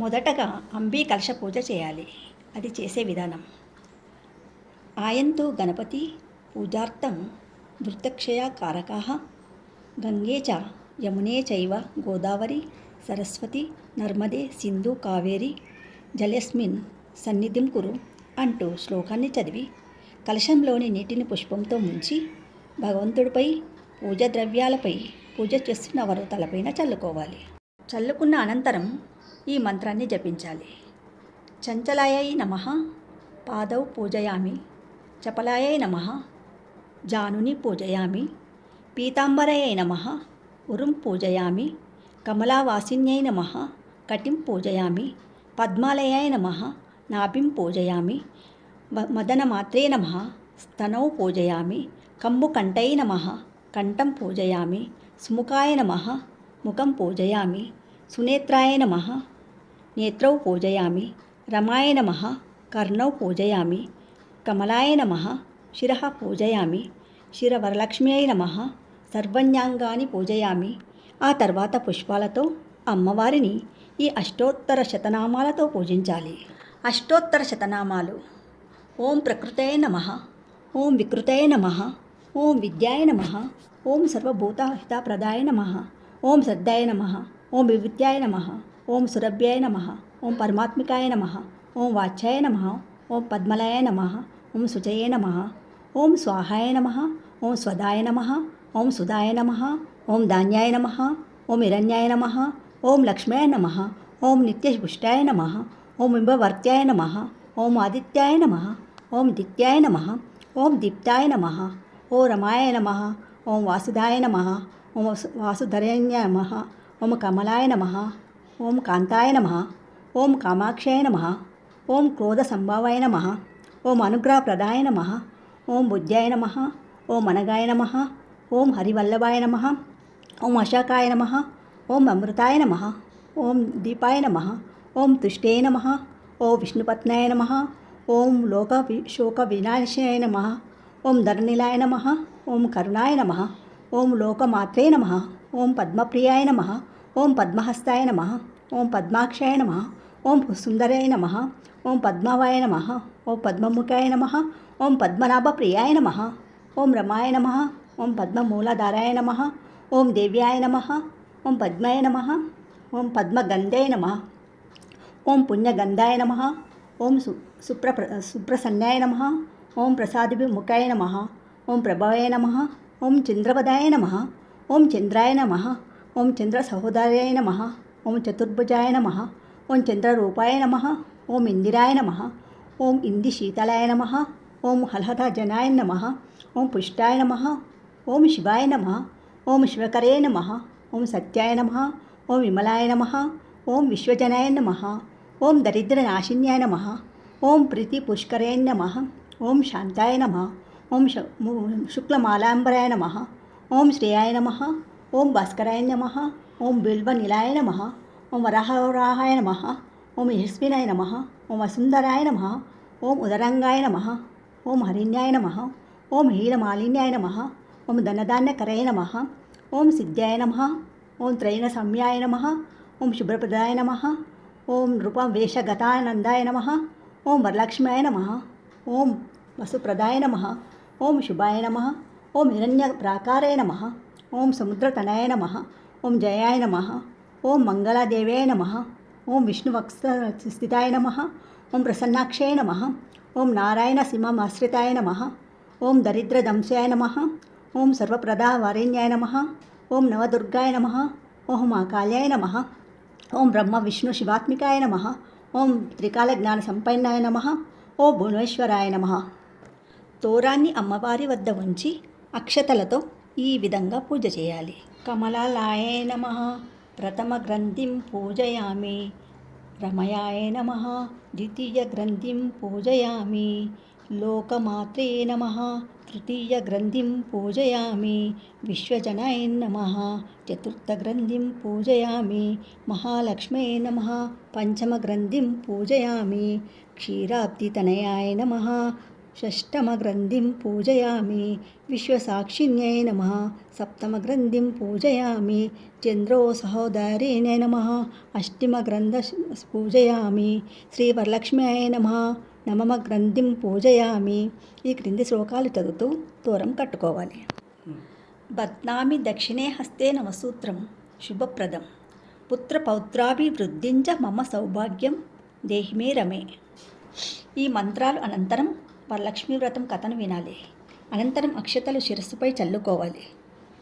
మొదటగా అంబీ కలశ పూజ చేయాలి. అది చేసే విధానం. ఆయంతు గణపతి పూజార్థం వృత్తక్షయకారకా గంగే చ యమునే చైవ గోదావరి సరస్వతి నర్మదే సింధు కావేరి జలస్మిన్ సన్నిధిం కురు అంటూ శ్లోకాన్ని చదివి కలశంలోని నీటిని పుష్పంతో ముంచి భగవంతుడిపై పూజ ద్రవ్యాలపై పూజ చేస్తున్న వారు తలపైన చల్లుకోవాలి. చల్లుకున్న అనంతరం ఈ మంత్రాన్ని జపించాలి. చంచలాయై నమ పాదౌ పూజయామి. చపలాయై నమ జానుని పూజయామి. పీతాంబరయై నమ ఉరుం పూజయామి. కమలావాసిన్యై నమ కటిం పూజయామి. పద్మాలయాయ నమ నాభిం పూజయామి. మదనమాత్రే నమ స్తనౌ పూజయామి. కంబుకంఠై నమ కంఠం పూజయామి. సుముఖాయ నమ ముఖం పూజయామి. సునేత్రాయ నమ నేత్రౌ పూజయామి రమాయ నమ కర్ణౌ పూజయామి కమలాయ నమ శిర పూజయామి శిరవరలక్ష్మ్యై నమ సర్వజ్ఞాంగాన్ని పూజయామి. ఆ తర్వాత పుష్పాలతో అమ్మవారిని ఈ అష్టోత్తర శతనామాలతో పూజించాలి. అష్టోత్తర శతనామాలు. ఓం ప్రకృతయ నమ ఓం వికృతయ నమ ఓం విద్యాయ నమ ఓం సర్వభూతహితప్రదాయ నమ ఓం శ్రద్ధాయ నమ ఓం వివిద్యాయ నమ. ఓం సురభ్యాయ నమ ఓం పరమాత్మికాయ నమ ఓం వాచ్యాయ నమ ఓం పద్మలాయ నమ ఓం శుచయే నమ ఓం స్వాహాయ నమ ఓం స్వదాయ నమ ఓం సుధాయ నమ ఓం ధాన్యాయ నమ ఓం హిరణ్యాయ నమ ఓం లక్ష్మ్యాయ నమ ఓం నిత్యపుష్టాయ నమ ఓం ఇంబవర్త్యాయ నమ ఓం ఆదిత్యాయ నమ ఓం దిత్యాయ నమ ఓం దీప్తాయ నమ ఓ రమాయ నమ ఓం వాసుదాయ నమ ఓం వాసుధరణ్యాయ నమ ఓం కమలాయ నమ ఓం కాంతాయ నమ ఓం కామాక్షాయ నమ ఓం క్రోధ సంభావాయ నమ ఓం అనుగ్రహ ప్రదాయ నమ ఓం బుద్ధ్యాయ నమ ఓం అనగాయ నమ ఓం హరివల్లభాయ నమ ఓం అశాకాయ నమ ఓం అమృతాయ నమ ఓం దీపాయ నమ ఓం తుష్టే నమ ఓం విష్ణుపత్నాయ నమ ఓం లోక శోక వినాశాయ నమ ఓం ధరణిలాయ నమ ఓం కరుణాయ నమ ఓం లోకమాత్రే నమ ఓం పద్మప్రియాయ నమ ఓం పద్మహస్తాయ నమ ఓం పద్మాక్షాయ నమ ఓం సుందరాయ నమ ఓం పద్మావాయ నమ ఓం పద్మముఖాయ నమ ఓం పద్మనాభ ప్రియాయ నమ ఓం రమాయ నమ ఓం పద్మమూలధారాయ నమ ఓం దేవ్యాయ నమ ఓం పద్మాయ నమ ఓం పద్మగంధాయ నమ ఓం పుణ్యగంధాయ నమ ఓం సు సుప్ర సుప్రసన్నాయ నమ ఓం ప్రసాదిభిముఖాయ నమ ఓం ప్రభాయ నమ ఓం చంద్రపదాయ నమ ఓం చంద్రాయ నమ ఓం చంద్ర సహోదరాయ నమ ఓం చతుర్భుజాయ నమ ఓం చంద్రరూపాయ నమ ఓం ఇందిరాయ నమ ఓం ఇంది శీతలాయ నమ ఓం హలహత జనాయ నమ ఓం పుష్టాయ నమ ఓం శివాయ నమ ఓం శివకరే నమ ఓం సత్యాయ నమ ఓం విమలాయ నమ ఓం విశ్వజనాయ నమ ఓం దరిద్రనాశిన్యాయ నమ ఓం ప్రీతి పుష్కరే నమ ఓం శాంతాయ నమ ఓం శుక్లమాలాంబరాయ నమ ఓం శ్రేయాయ నమ ఓం భాస్కరాయ నమ ఓం బిల్వనిలాయ నమ ఓం వరహరాహాయ నమ ఓం యశ్వినాయ నమ ఓం వసుందరాయ నమ ఓం ఉదరంగాయ నమ ఓం హరిణ్యాయ నమ ఓం హీలమాలిన్యాయ నమ ఓం ధనధాన్యకరయ నమ ఓం సిద్ధ్యాయ నమ ఓం త్రైణ సమ్యాయ నమ ఓం శుభ్రప్రదాయ నమ ఓం నృపవేషగతానందాయ నమ ఓం వరలక్ష్మ్యాయ నమ ఓం వసుప్రదాయ నమ ఓం శుభాయ నమ ఓం హిరణ్య ప్రాకారాయ నమ ఓం సముద్రతనయ నమ ఓం జయాయ నమ ఓం మంగళదేవ్యాయ నమ ఓం విష్ణువక్స స్థితాయ నమ ఓం ప్రసన్నాక్షాయ నమ ఓం నారాయణ సింహమాశ్రితాయ నమ ఓం దరిద్రదంశాయ నమ ఓం సర్వప్రదావరేణ్యాయ నమ ఓం నవదుర్గాయ నమ ఓం మహాకాళ్యాయ నమ ఓం బ్రహ్మ విష్ణు శివాత్మికాయ నమ ఓం త్రికాల జ్ఞాన సంపన్నాయ నమ ఓ భువనేశ్వరాయ నమ తోరాన్ని అమ్మవారి వద్ద ఉంచి అక్షతలతో ఈ విధంగా పూజ చేయాలి कमललाय नमः। प्रथमग्रन्थिं पूजयामि। रमयाय नमः। द्वितीयग्रन्थिं पूजयामि। लोकमात्रे नमः। तृतीयग्रन्थिं पूजयामि। विश्वजनाय नमः। चतुर्थग्रन्थिं पूजयामि। महालक्ष्म्यै नमः। पञ्चमग्रन्थिं पूजयामि। क्षीराब्धितनयाय नमः। షష్టమగ్రంథిం పూజయామి విశ్వసాక్షిణ్యై నమ సప్తమగ్రంథిం పూజయామి చంద్రో సహోదరినే నమ అష్టిమగ్రంథ పూజయామి శ్రీవరలక్ష్మ్యై నమ నమమ గ్రంథిం పూజయామి ఈ క్రింది శ్లోకాలు చదువుతూ దూరం కట్టుకోవాలి. బద్నామి దక్షిణే హస్తే నమసూత్రం శుభప్రదం. పుత్రపౌత్రాభివృద్ధించ మమ సౌభాగ్యం దేహిమే రమే. ఈ మంత్రాలు అనంతరం వరలక్ష్మీ వ్రతం కథను వినాలి. అనంతరం అక్షతలు శిరస్సుపై చల్లుకోవాలి.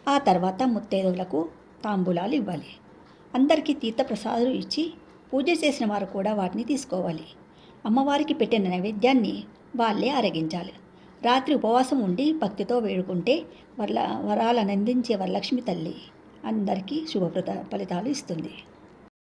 ఆ తర్వాత ముత్తైదువులకు తాంబూలాలు ఇవ్వాలి. అందరికీ తీర్థప్రసాదాలు ఇచ్చి పూజ చేసిన వారు కూడా వాటిని తీసుకోవాలి. అమ్మవారికి పెట్టిన నైవేద్యాన్ని వాళ్ళే అరగించాలి రాత్రి ఉపవాసం ఉండి భక్తితో వేడుకుంటే వరల వరాలనందించే వరలక్ష్మి తల్లి అందరికీ శుభ ఫలితాలు ఇస్తుంది.